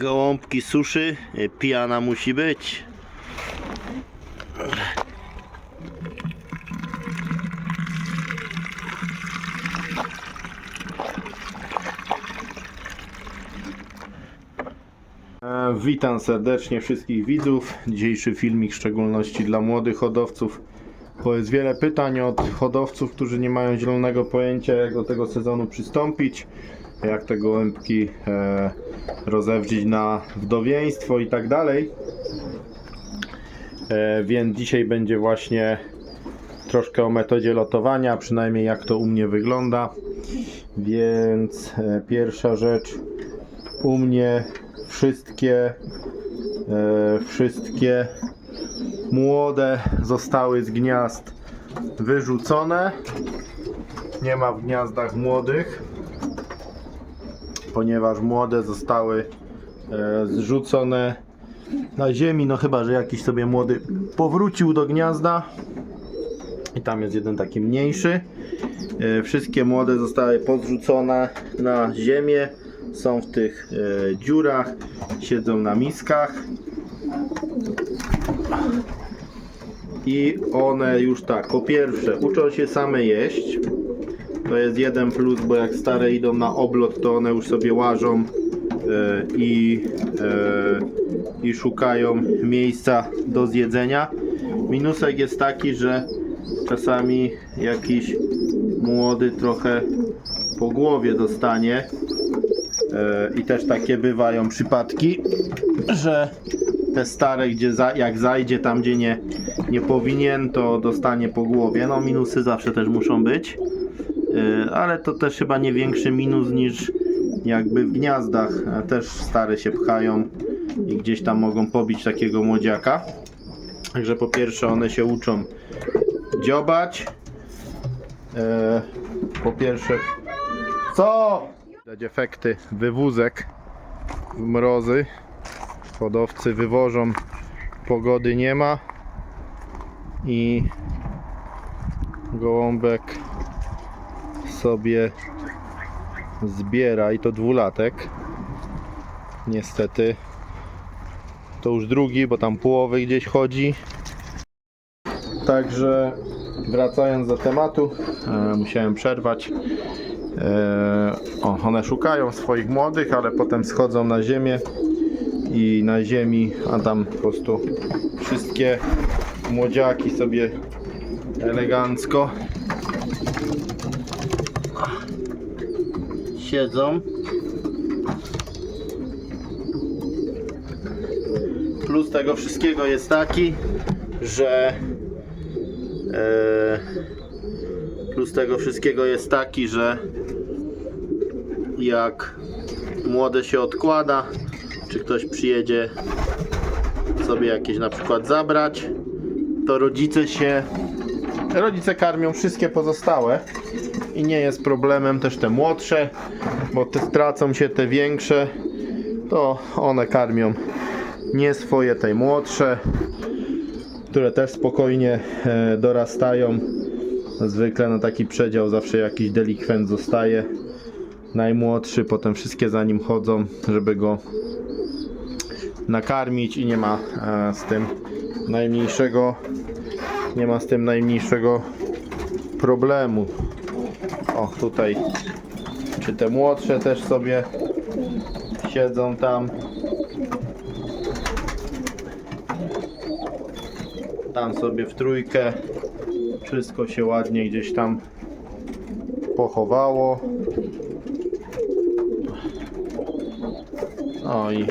Gołąbki suszy, y, pijana musi być. E, Witam serdecznie wszystkich widzów. Dzisiejszy filmik w szczególności dla młodych hodowców, bo jest wiele pytań od hodowców, którzy nie mają zielonego pojęcia jak do tego sezonu przystąpić, jak te gołębki e, na wdowieństwo i tak dalej. E, więc dzisiaj będzie właśnie troszkę o metodzie lotowania, przynajmniej jak to u mnie wygląda. Więc e, pierwsza rzecz u mnie wszystkie e, wszystkie młode zostały z gniazd wyrzucone. Nie ma w gniazdach młodych, ponieważ młode zostały e, zrzucone na ziemi. No chyba, że jakiś sobie młody powrócił do gniazda. I tam jest jeden taki mniejszy. E, Wszystkie młode zostały pozrzucone na ziemię. Są w tych e, dziurach, siedzą na miskach. I one już tak, po pierwsze, uczą się same jeść. To jest jeden plus, bo jak stare idą na oblot, to one już sobie łażą e, i, e, i szukają miejsca do zjedzenia. Minusek jest taki, że czasami jakiś młody trochę po głowie dostanie. E, I też takie bywają przypadki, że te stare, gdzie za, jak zajdzie tam, gdzie nie, nie powinien, to dostanie po głowie. No minusy zawsze też muszą być, ale to też chyba nie większy minus niż jakby w gniazdach. Też stare się pchają i gdzieś tam mogą pobić takiego młodziaka. Także po pierwsze one się uczą dziobać. E, po pierwsze co? Widać efekty wywózek w mrozy. Hodowcy wywożą, pogody nie ma i gołąbek sobie zbiera i to dwulatek. Niestety to już drugi, bo tam połowy gdzieś chodzi. Także wracając do tematu, e, musiałem przerwać. E, o, one szukają swoich młodych, ale potem schodzą na ziemię i na ziemi, a tam po prostu wszystkie młodziaki sobie elegancko Siedzą. Plus tego wszystkiego jest taki, że E, plus tego wszystkiego jest taki, że jak młode się odkłada, czy ktoś przyjedzie sobie jakieś na przykład zabrać, to rodzice się rodzice karmią wszystkie pozostałe i nie jest problemem też te młodsze, bo te tracą się te większe, to one karmią nie swoje te młodsze, które też spokojnie e, dorastają. Zwykle na taki przedział zawsze jakiś delikwent zostaje. Najmłodszy, potem wszystkie za nim chodzą, żeby go nakarmić i nie ma e, z tym najmniejszego nie ma z tym najmniejszego problemu. O, tutaj czy te młodsze też sobie siedzą tam. Tam sobie w trójkę. Wszystko się ładnie gdzieś tam pochowało. No i,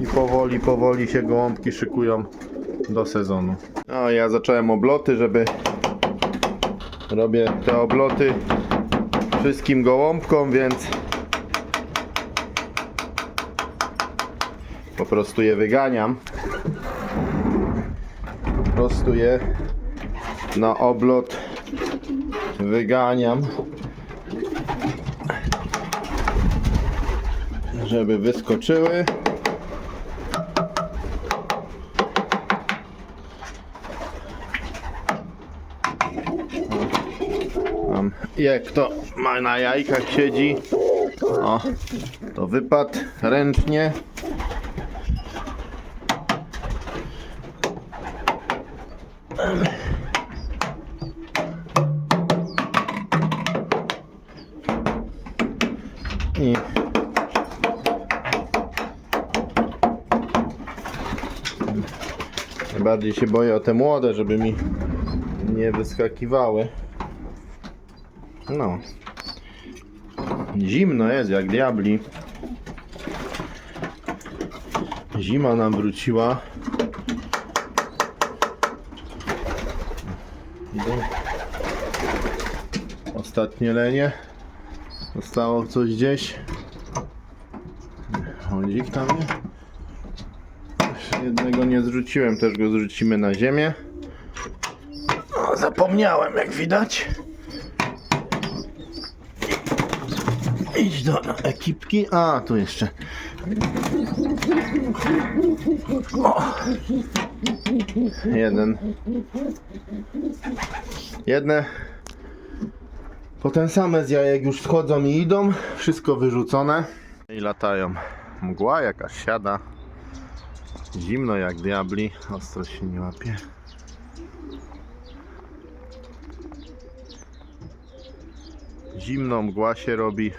i powoli, powoli się gołąbki szykują do sezonu. No ja zacząłem obloty, żeby robię te obloty wszystkim gołąbkom, więc po prostu je wyganiam. Po prostu je na oblot wyganiam. Żeby wyskoczyły. Tam jak to ma na jajkach siedzi, O, to wypadł ręcznie. I Najbardziej się boję o te młode, żeby mi nie wyskakiwały. No. Zimno jest jak diabli. Zima nam wróciła. Ostatnie lenie. Zostało coś gdzieś. Chodzik tam. Jeszcze Jednego nie zrzuciłem, też go zrzucimy na ziemię. O, zapomniałem, jak widać. Idź do ekipki. A, tu jeszcze. O. Jeden. Jedne. Potem same z jajek już schodzą i idą. Wszystko wyrzucone. I latają. Mgła jakaś siada. Zimno jak diabli. Ostro się nie łapie. Zimno mgła się robi.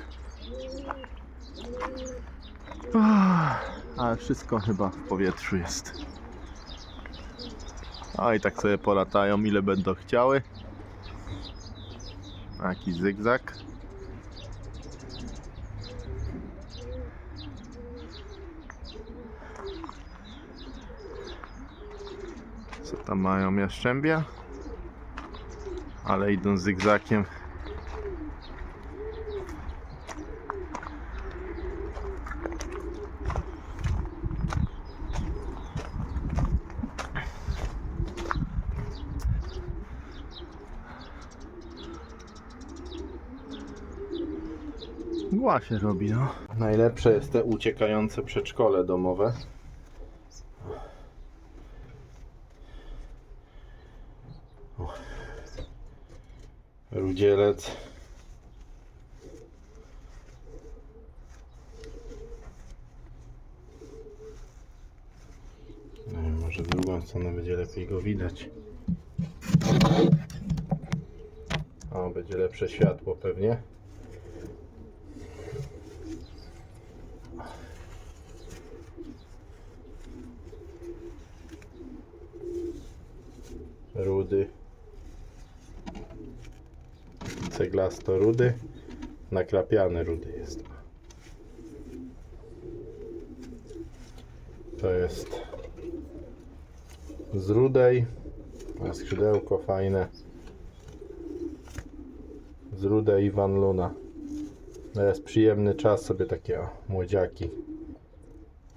Ale wszystko chyba w powietrzu jest. A i tak sobie polatają ile będą chciały. Taki zygzak. Co tam mają jaszczębia? Ale idą zygzakiem. Mgła się robi, no. Najlepsze jest te uciekające przedszkole domowe. Rudzielec. No i może drugą stronę będzie lepiej go widać. O, będzie lepsze światło pewnie. rudy ceglasto rudy nakrapiany rudy jest. To jest z rudej skrzydełko fajne. Z rudej Van Luna. To jest przyjemny czas sobie takie o, młodziaki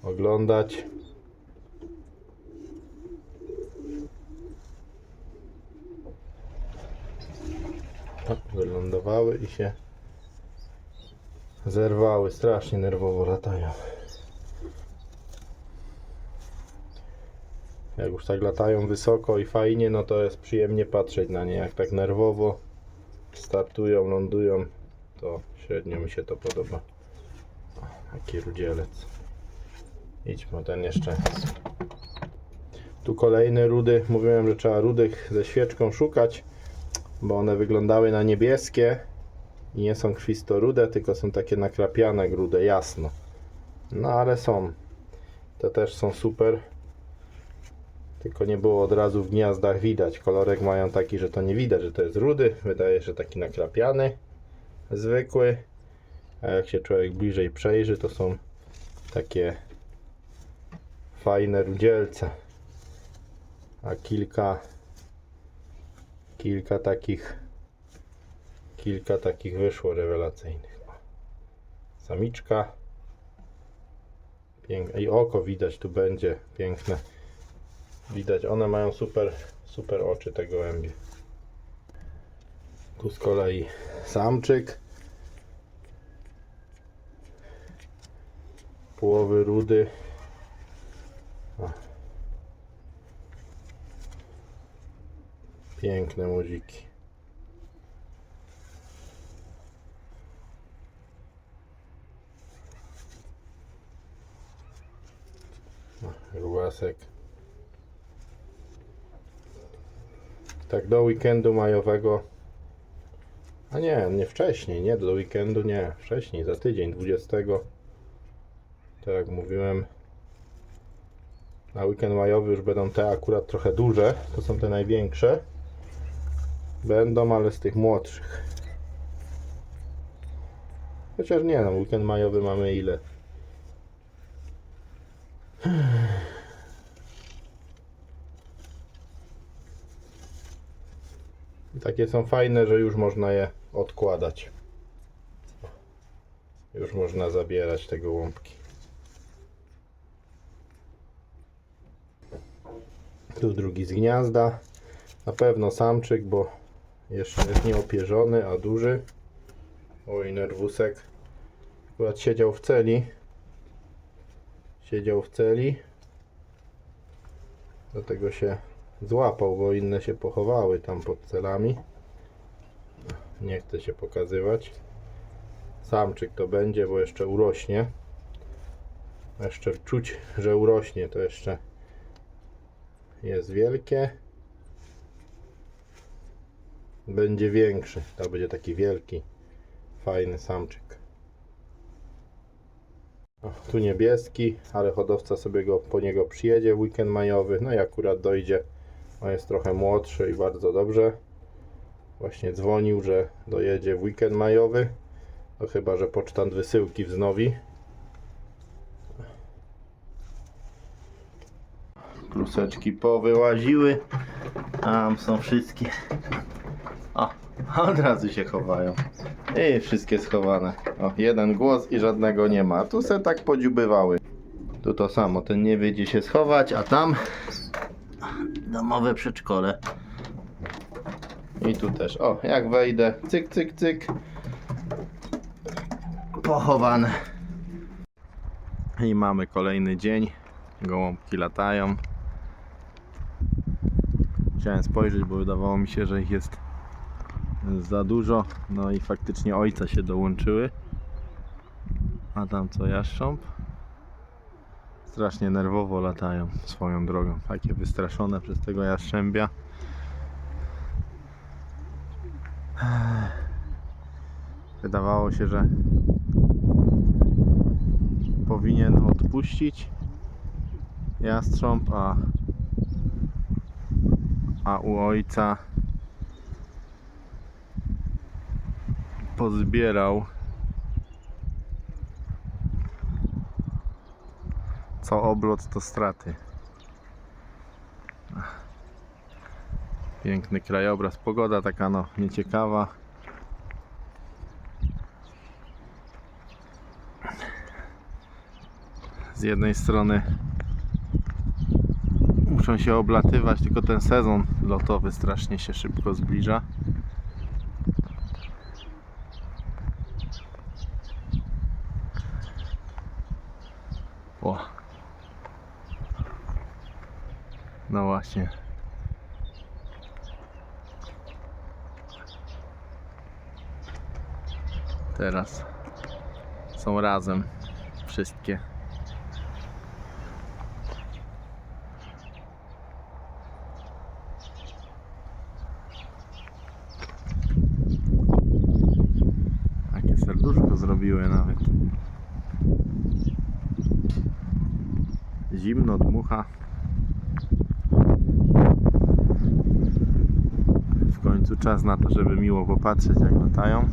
oglądać wylądowały i się zerwały. Strasznie nerwowo latają. Jak już tak latają wysoko i fajnie, no to jest przyjemnie patrzeć na nie. Jak tak nerwowo startują, lądują, to średnio mi się to podoba. O, Jaki rudzielec. Idźmy ten jeszcze. Tu kolejny rudy. Mówiłem, że trzeba rudych ze świeczką szukać bo one wyglądały na niebieskie i nie są krwisto-rude, tylko są takie nakrapiane grude, jasno. No ale są. Te też są super. Tylko nie było od razu w gniazdach widać. Kolorek mają taki, że to nie widać, że to jest rudy. Wydaje się, taki nakrapiany, zwykły. A jak się człowiek bliżej przejrzy, to są takie fajne rudzielce. A kilka kilka takich kilka takich wyszło rewelacyjnych. Samiczka. Piękne i oko widać tu będzie piękne. Widać one mają super super oczy te gołębie. Tu z kolei samczyk. Połowy rudy Piękne muziki. No, grubasek. Tak do weekendu majowego. A nie, nie wcześniej, nie do weekendu, nie. Wcześniej, za tydzień, 20. Tak jak mówiłem, na weekend majowy już będą te akurat trochę duże. To są te największe. Będą, ale z tych młodszych. Chociaż nie, no weekend majowy mamy ile? Takie są fajne, że już można je odkładać. Już można zabierać te gołąbki. Tu drugi z gniazda. Na pewno samczyk, bo jeszcze jest nieopierzony, a duży. Oj, nerwusek. Akurat siedział w celi. Siedział w celi. Dlatego się złapał, bo inne się pochowały tam pod celami. Nie chcę się pokazywać. Samczyk to będzie, bo jeszcze urośnie. Jeszcze czuć, że urośnie, to jeszcze jest wielkie. Będzie większy. To będzie taki wielki, fajny samczyk. O, tu niebieski, ale hodowca sobie go po niego przyjedzie w weekend majowy. No i akurat dojdzie. On jest trochę młodszy i bardzo dobrze. Właśnie dzwonił, że dojedzie w weekend majowy. No chyba, że pocztant wysyłki wznowi. Pruseczki powyłaziły. Tam są wszystkie. Od razu się chowają. I wszystkie schowane. O, jeden głos i żadnego nie ma. Tu se tak podziubywały. Tu to samo, ten nie wie gdzie się schować, a tam domowe przedszkole. I tu też. O, jak wejdę, cyk, cyk, cyk. Pochowane. I mamy kolejny dzień. Gołąbki latają. Chciałem spojrzeć, bo wydawało mi się, że ich jest za dużo. No i faktycznie ojca się dołączyły. A tam co jaszcząb? Strasznie nerwowo latają swoją drogą. Takie wystraszone przez tego jaszczębia. Wydawało się, że powinien odpuścić jastrząb, a, a u ojca pozbierał co oblot to straty. Piękny krajobraz, pogoda taka no nieciekawa. Z jednej strony muszą się oblatywać, tylko ten sezon lotowy strasznie się szybko zbliża. Właśnie. Teraz są razem wszystkie. Takie serduszko zrobiły nawet. Zimno dmucha. Czas na to, żeby miło popatrzeć jak latają.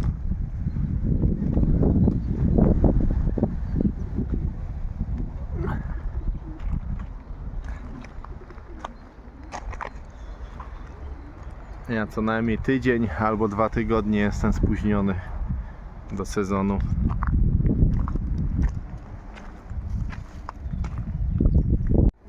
Ja co najmniej tydzień albo dwa tygodnie jestem spóźniony do sezonu.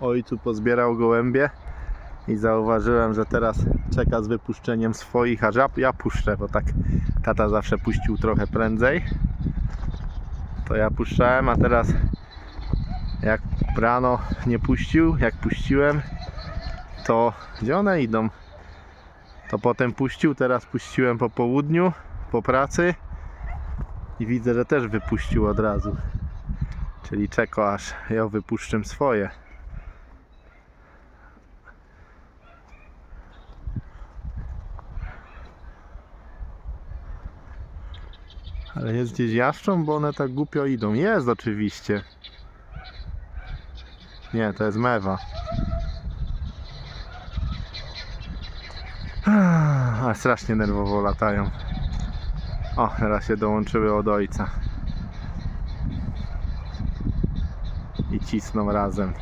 ojcu pozbierał gołębie i zauważyłem, że teraz czeka z wypuszczeniem swoich, aż ja, puszczę, bo tak tata zawsze puścił trochę prędzej. To ja puszczałem, a teraz jak rano nie puścił, jak puściłem, to gdzie one idą? To potem puścił, teraz puściłem po południu, po pracy i widzę, że też wypuścił od razu. Czyli czeka aż ja wypuszczę swoje. Ale jest gdzieś jaszczą, bo one tak głupio idą. Jest oczywiście. Nie, to jest mewa. A strasznie nerwowo latają. O, teraz się dołączyły od ojca. I cisną razem.